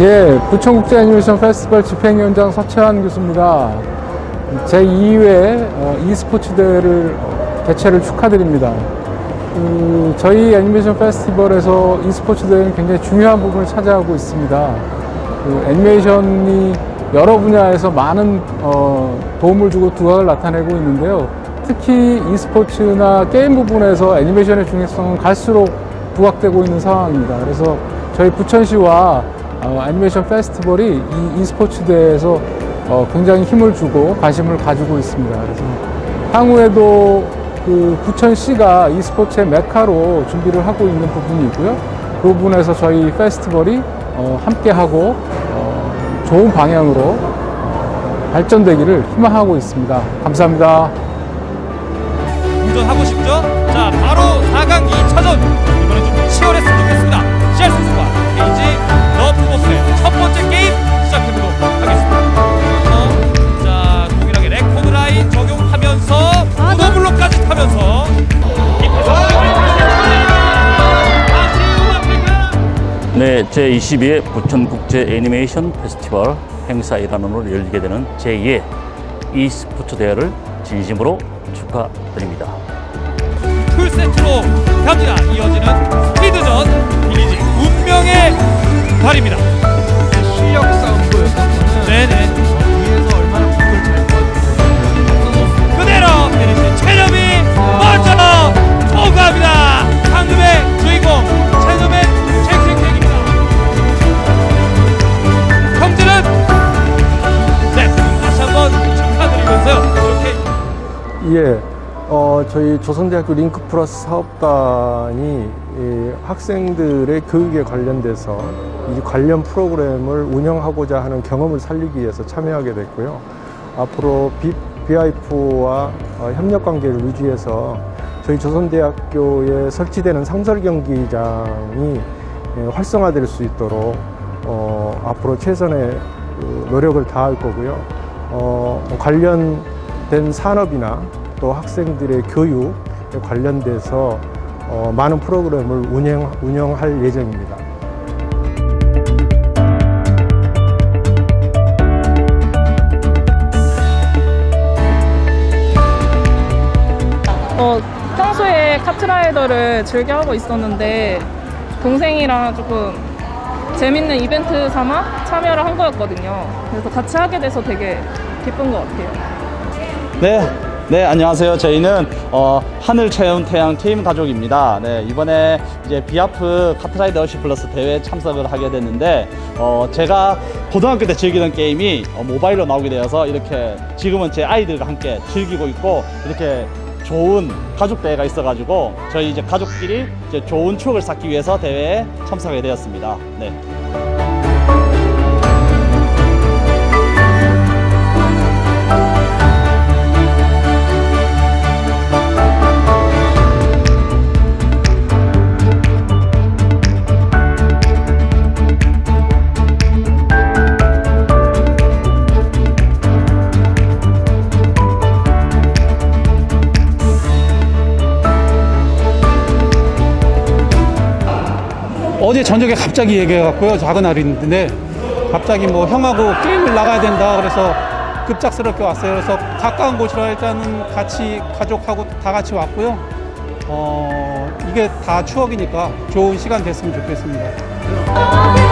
예, 부천국제 애니메이션 페스티벌 집행위원장 서채환 교수입니다. 제2회 어, e스포츠 대회를 어, 개최를 축하드립니다. 그, 저희 애니메이션 페스티벌에서 e스포츠 대회는 굉장히 중요한 부분을 차지하고 있습니다. 그 애니메이션이 여러 분야에서 많은 어, 도움을 주고 두각을 나타내고 있는데요. 특히 e스포츠나 게임 부분에서 애니메이션의 중요성은 갈수록 부각되고 있는 상황입니다. 그래서 저희 부천시와 어, 애니메이션 페스티벌이 이 e스포츠 대회에서 어, 굉장히 힘을 주고 관심을 가지고 있습니다. 그래서 향후에도 그 부천시가 e스포츠의 메카로 준비를 하고 있는 부분이 있고요. 그 부분에서 저희 페스티벌이 어, 함께하고 어, 좋은 방향으로 어, 발전되기를 희망하고 있습니다. 감사합니다. 운전하고 싶죠? 자, 바로 4강 2차전. 이번엔 좀 치열했으면 좋겠습니다. 네, 제22회 부천국제 애니메이션 페스티벌 행사 일환으로 열리게 되는 제2회 e스포츠 대회를 진심으로 축하드립니다. 풀세트로 갑니다. 이어지는 스피드전 비기지 운명의 발입니다. 실력 싸움이었던 네네. 예, 어, 저희 조선대학교 링크 플러스 사업단이 이 학생들의 교육에 관련돼서 이 관련 프로그램을 운영하고자 하는 경험을 살리기 위해서 참여하게 됐고요. 앞으로 비, 비아이프와 어, 협력 관계를 유지해서 저희 조선대학교에 설치되는 상설 경기장이 예, 활성화될 수 있도록 어, 앞으로 최선의 그 노력을 다할 거고요. 어, 관련 된 산업이나 또 학생들의 교육에 관련돼서 어, 많은 프로그램을 운영, 운영할 예정입니다. 어, 평소에 카트라이더를 즐겨 하고 있었는데 동생이랑 조금 재밌는 이벤트 삼아 참여를 한 거였거든요. 그래서 같이 하게 돼서 되게 기쁜 것 같아요. 네, 네 안녕하세요. 저희는 어, 하늘 체험 태양 팀 가족입니다. 네 이번에 이제 비아프 카트라이더 어시 플러스 대회 참석을 하게 됐는데 어, 제가 고등학교 때 즐기던 게임이 어, 모바일로 나오게 되어서 이렇게 지금은 제 아이들과 함께 즐기고 있고 이렇게 좋은 가족 대회가 있어가지고 저희 이제 가족끼리 이제 좋은 추억을 쌓기 위해서 대회에 참석하게 되었습니다. 네. 어제 저녁에 갑자기 얘기해갖고요. 작은 아들인데 갑자기 뭐 형하고 게임을 나가야 된다 그래서 급작스럽게 왔어요. 그래서 가까운 곳이라 일단은 같이 가족하고 다 같이 왔고요. 어, 이게 다 추억이니까 좋은 시간 됐으면 좋겠습니다.